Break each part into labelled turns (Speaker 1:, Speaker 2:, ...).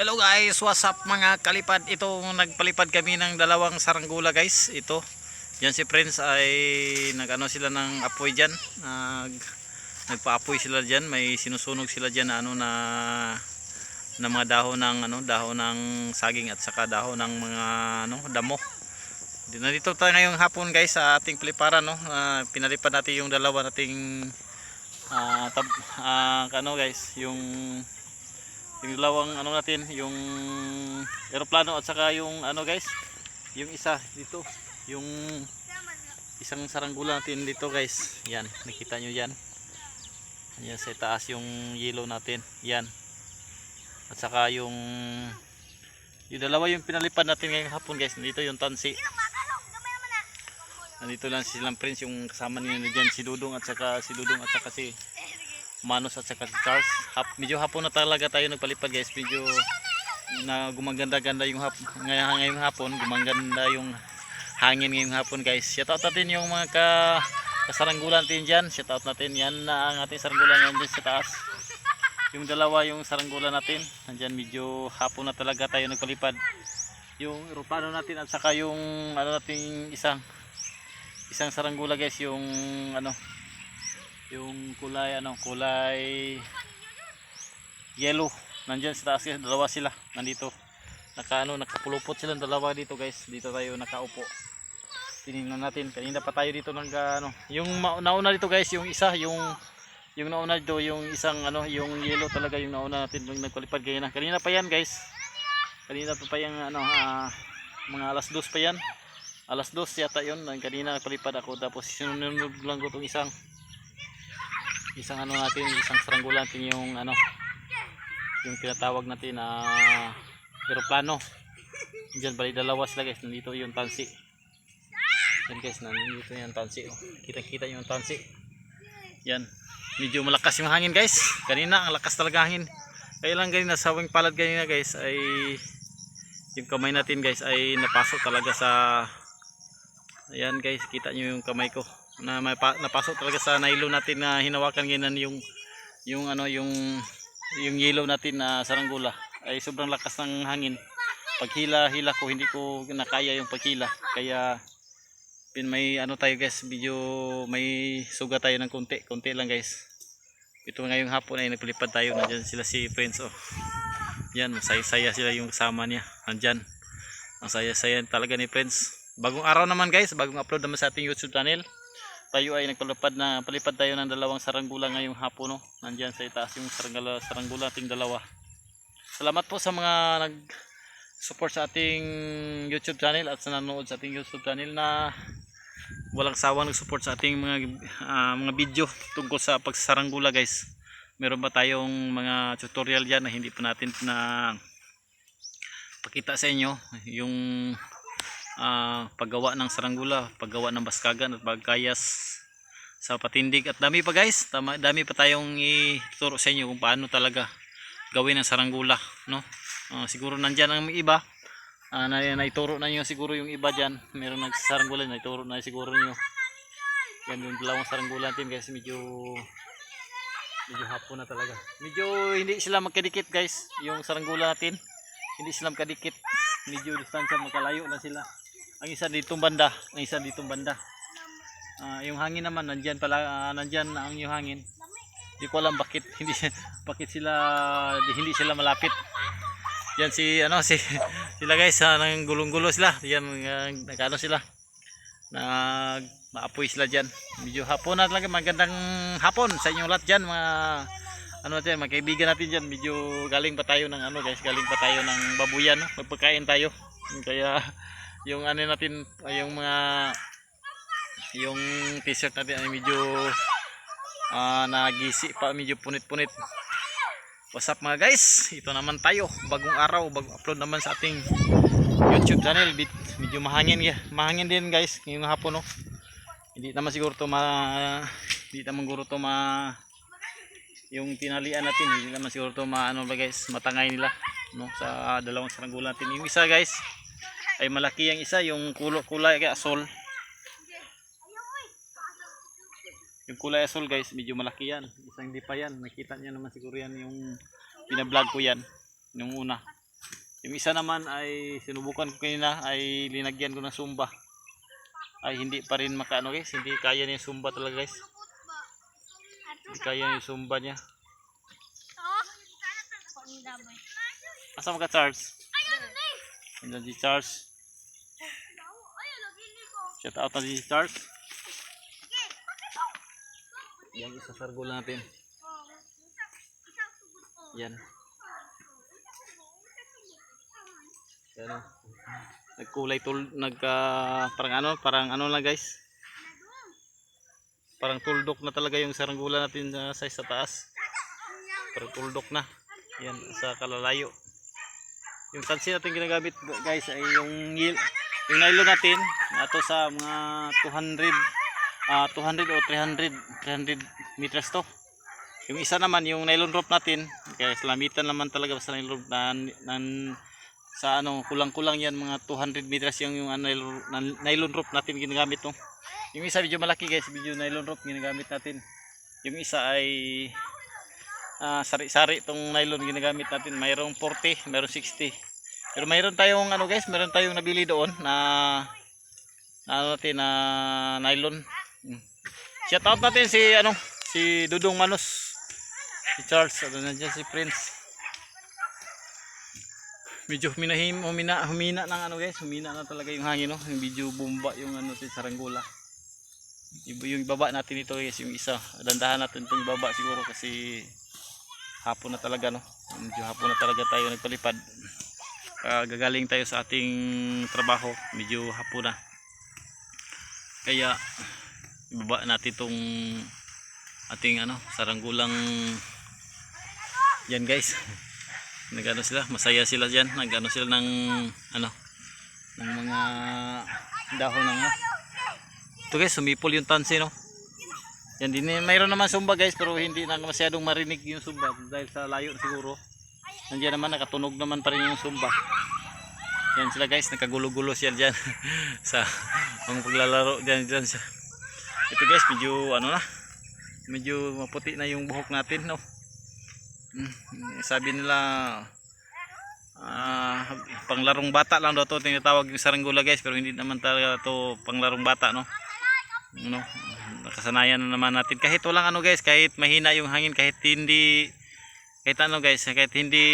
Speaker 1: Hello guys, what's up mga kalipad? Ito nagpalipad kami ng dalawang saranggula guys. Ito. Yan si Prince ay nagano sila ng apoy diyan. Nag nagpaapoy sila diyan, may sinusunog sila diyan na ano na na mga dahon ng ano, dahon ng saging at saka dahon ng mga ano, damo. Di- Nandito tayo ngayong hapon guys sa ating paliparan no. Ah, pinalipad natin yung dalawa nating ah tab, ah, ano guys, yung yung dalawang ano natin yung eroplano at saka yung ano guys yung isa dito yung isang saranggula natin dito guys. Yan nakita nyo yan. Yan sa taas yung yellow natin. Yan. At saka yung yung dalawa yung pinalipad natin ngayong hapon guys. Dito yung tansi. Nandito lang si silang prince yung kasama nila dyan si Dudong at saka si Dudong at saka si Manos at saka Charles. Hap, medyo hapon na talaga tayo nagpalipad guys. Medyo na gumaganda-ganda yung hap, ngayon, ngayong hapon. Gumaganda yung hangin ngayong hapon guys. Shout out natin yung mga ka, kasaranggulan natin dyan. Shout out natin yan na ang ating saranggulan yan dyan sa taas. Yung dalawa yung saranggulan natin. Nandyan medyo hapon na talaga tayo nagpalipad. Yung eroplano natin at saka yung ano natin isang isang saranggula guys yung ano yung kulay ano kulay yellow. Nandiyan sa guys, dalawa sila nandito. Naka ano nakapulupot silang dalawa dito guys. Dito tayo nakaupo. Tinignan natin. Kanina pa tayo dito nang ano yung nauna dito guys yung isa yung yung nauna dito yung isang ano yung yellow talaga yung nauna natin nung nagpalipad kanina kanina pa yan guys. Kanina pa pa yung ano ah, mga alas dos pa yan. Alas dos yata yun. Kanina nagpalipad ako tapos sinunod lang ko itong isang isang ano natin isang saranggola natin yung ano yung tinatawag natin na eroplano. Dyan bali dalawa sila guys. Nandito yung tansi. Yan guys nandito yung tansi. Oh. kita kita yung tansi. Yan. Medyo malakas yung hangin guys. Kanina ang lakas talaga hangin. Kaya lang ganina sa wing palad kanina guys ay yung kamay natin guys ay napasok talaga sa ayan guys kita nyo yung kamay ko na may pa, napasok talaga sa nylon natin na hinawakan ganyan yung yung ano yung yung yellow natin na saranggola. Ay sobrang lakas ng hangin. Pag hila hila ko hindi ko nakaya yung paghila. Kaya pin may ano tayo guys medyo may suga tayo ng konti. Konti lang guys. Ito ngayong hapon ay nagpalipad tayo. Nandyan sila si Prince oh. Yan masaya saya sila yung kasama niya. Nandyan. Ang saya saya talaga ni Prince. Bagong araw naman guys. Bagong upload naman sa ating youtube channel tayo ay nagpalipad na palipad tayo ng dalawang saranggula ngayong hapon no? Nandiyan sa itaas yung saranggula saranggula ating dalawa. Salamat po sa mga nag support sa ating youtube channel at sa nanonood sa ating youtube channel na walang sawang nag-support sa ating mga ah, mga video tungkol sa pagsaranggula guys. Meron ba tayong mga tutorial dyan na hindi pa natin na pakita sa inyo? Yung ah, paggawa ng saranggula, paggawa ng baskagan at pagkayas sa patindig at dami pa guys, Tama, dami pa tayong ituturo sa inyo kung paano talaga gawin ang saranggula, no? Ah, siguro nandiyan ang iba, ah, na naituro na nyo siguro yung iba dyan, meron nagsaranggula, naituro na siguro nyo. Yan yung dalawang saranggula natin guys, medyo medyo hapon na talaga. Medyo hindi sila magkadikit guys, yung saranggula natin. Hindi sila magkadikit. Medyo distansya magkalayo na sila. Ang isa ditong banda, ang isa ditong banda. Ah, yung hangin naman nandiyan pala, ah, nandiyan ang yung hangin. Hindi ko alam bakit hindi bakit sila di- hindi sila malapit. Yan si ano si sila guys, uh, nang gulong-gulo sila. Yan uh, nagano sila. Nag maapoy sila diyan. Medyo hapon na talaga magandang hapon sa inyong lahat diyan mga ano natin, mga kaibigan natin diyan. Medyo galing pa tayo ng ano guys, galing pa tayo ng babuyan, no? magpagkain tayo. Kaya yung ano natin, yung mga yung t-shirt natin ay medyo ah nagisi pa, medyo punit-punit. What's up mga guys? Ito naman tayo, bagong araw, bagong upload naman sa ating YouTube channel. Bit- Medyo mahangin, mahangin din guys, ngayong hapon no. Hindi naman siguro to ma hindi naman siguro to ma yung tinalian natin hindi naman siguro to maano ba guys matangay nila no sa dalawang saranggola natin yung isa guys ay malaki ang isa yung kulo kulay kaya asol yung kulay asol guys medyo malaki yan isang hindi pa yan nakita niya naman siguro yan yung pinablog ko yan yung una Yung isa naman ay sinubukan ko kanina ay linagyan ko ng sumba. Ay hindi pa rin makaano guys, hindi kaya niya yung sumba talaga guys. Hindi kaya niya yung sumba niya. Asa mga Charles? Andyan si Charles. Shout out na si Charles. Yan isa sargo natin. Yan. Yan. Nagkulay tul nagka parang ano, parang ano lang guys. Parang tuldok na talaga yung saranggula natin uh, sa sa taas. Parang tuldok na. Yan sa kalalayo. Yung tansi natin ginagamit guys ay yung yil, yung natin ato sa mga 200 ah 200 o 300 300 meters to. Yung isa naman yung nylon rope natin kaya salamitan naman talaga sa nylon rope na, nan- sa ano kulang-kulang yan mga 200 meters yung yung ano, nylon, rope natin ginagamit no. Yung isa medyo malaki guys, medyo nylon rope ginagamit natin. Yung isa ay ah, sari-sari itong nylon ginagamit natin. Mayroong 40, mayroong 60. Pero mayroon tayong ano guys, mayroon tayong nabili doon na na ano natin na nylon. Mm. Shout out natin si ano, si Dudong Manos. Si Charles, ano nandiyan si Prince. Medyo huminahim, humina, humina ng ano guys, humina na talaga yung hangin no. Yung medyo bumba yung ano si Saranggola. Yung ibaba natin ito guys, yung isa. Dandahan natin itong ibaba siguro kasi hapon na talaga no. Medyo hapon na talaga tayo nagpalipad. Ah, gagaling tayo sa ating trabaho, medyo hapon na. Kaya ibaba natin itong ating ano, saranggulang yan guys. Nagano sila, masaya sila diyan. Nagano sila ng ano ng mga dahon ng ano. Ito guys, sumipol yung tansi no. Yan din, eh, mayroon naman sumba guys pero hindi na masyadong marinig yung sumba dahil sa layo siguro. Nandiyan naman nakatunog naman pa rin yung sumba. Yan sila guys, nakagulo-gulo siya diyan sa mga paglalaro diyan diyan siya. Ito guys, medyo ano na. Medyo maputi na yung buhok natin no. Mm, sabi nila ah panglarong bata lang daw to tinatawag yung saranggula guys pero hindi naman talaga to panglarong bata no ano nakasanayan na naman natin kahit walang ano guys kahit mahina yung hangin kahit hindi kahit ano guys kahit hindi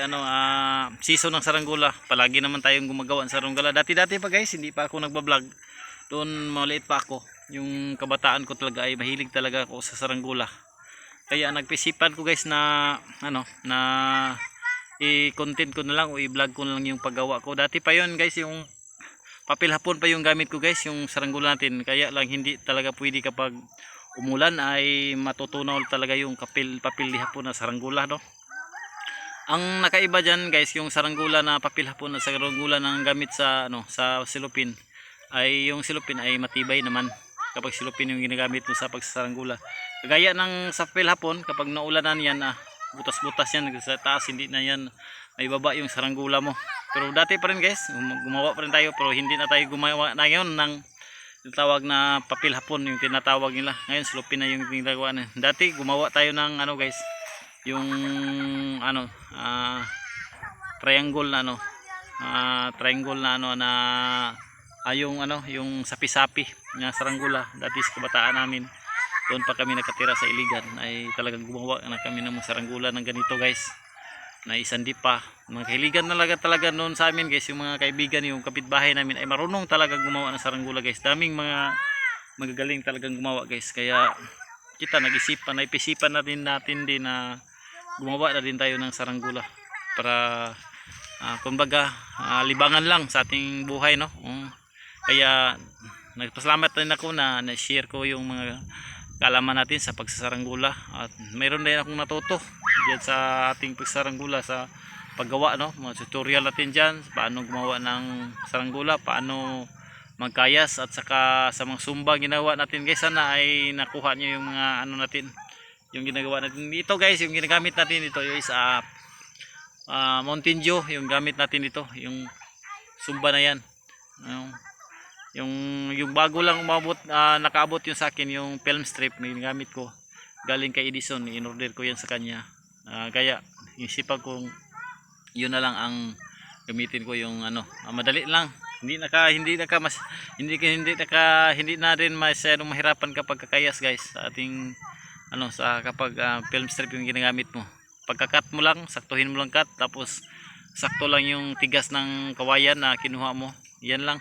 Speaker 1: ano ah season ng saranggula palagi naman tayong gumagawa ng saranggula dati dati pa guys hindi pa ako nagbablog. Doon maliit pa ako. Yung kabataan ko talaga ay mahilig talaga ako sa saranggula kaya nagpisipan ko guys na ano na i-content ko na lang o i-vlog ko na lang yung paggawa ko. Dati pa yon guys yung papel hapon pa yung gamit ko guys yung saranggula natin. Kaya lang hindi talaga pwede kapag umulan ay matutunaw talaga yung kapil papel di hapon na saranggula no? Ang nakaiba dyan guys yung saranggula na papel hapon na saranggula na gamit sa ano sa silupin ay yung silupin ay matibay naman kapag silupin yung ginagamit mo sa pagsasaranggula kagaya ng sa papel hapon kapag naulanan yan ah butas-butas yan sa taas hindi na yan may baba yung saranggula mo. Pero dati pa rin guys gum- gumawa pa rin tayo pero hindi na tayo gumawa na ngayon ng yung tawag na papel hapon yung tinatawag nila. Ngayon silupin na yung ginagawa na. Dati gumawa tayo ng ano guys yung ano ah triangle na ano ah, triangle na ano na ah, yung ano yung sapi-sapi na saranggula dati sa kabataan namin doon pa kami nakatira sa Iligan. Ay talagang gumawa na kami ng saranggula ng ganito guys na isandi pa mga kahiligan talaga talaga noon sa amin guys. Yung mga kaibigan yung kapitbahay namin ay marunong talaga gumawa ng saranggula guys. Daming mga magagaling talagang gumawa guys. Kaya kita nag-isipan naipisipan natin natin din na gumawa na din tayo ng saranggula para ah, kumbaga ah, libangan lang sa ating buhay no? Mm. kaya nagpasalamat din ako na na-share ko yung mga kalaman natin sa pagsasaranggula at mayroon din akong natuto diyan sa ating pagsasaranggula sa paggawa no? Mga tutorial natin diyan paano gumawa ng saranggula paano magkayas at saka sa mga sumba ginawa natin. Guys sana ay nakuha niyo yung mga ano natin yung ginagawa natin. Dito guys yung ginagamit natin dito is uh, uh, Mountain yung gamit natin dito yung sumba na yan. Yung yung yung bago lang umabot ah, nakaabot yung sa akin yung film strip na ginagamit ko galing kay Edison in-order ko yan sa kanya. Ah, kaya isipan kong yun na lang ang gamitin ko yung ano ah, madali lang. Hindi naka hindi naka mas hindi hindi naka hindi na rin masyadong mahirapan kapag kakayas guys sa ating ano sa kapag ah, film strip yung ginagamit mo. Pagka-cut mo lang saktuhin mo lang cut tapos sakto lang yung tigas ng kawayan na kinuha mo. Yan lang.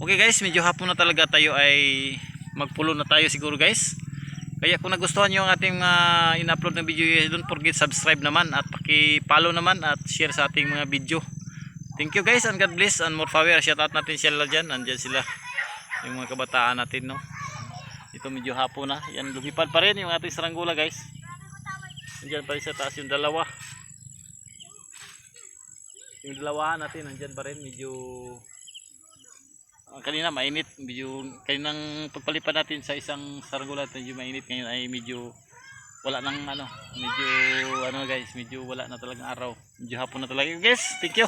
Speaker 1: Okay guys medyo hapon na talaga tayo ay magpulo na tayo siguro guys kaya kung nagustuhan nyo ang ating uh, in-upload na video don't forget subscribe naman at paki-follow naman at share sa ating mga video. Thank you guys and God bless and more power. Shout out natin sila dyan. Andyan sila. Yung mga kabataan natin no? Ito medyo hapon na. Yan lumipad pa rin yung ating saranggola guys. Andyan pa rin sa taas yung dalawa. Yung dalawa natin andyan pa rin. Medyo kanina mainit medyo kaninang pagpalipad natin sa isang saranggola medyo mainit. Ngayon ay medyo wala nang ano medyo ano guys medyo wala na talagang araw. Medyo hapon na talaga. Guys thank you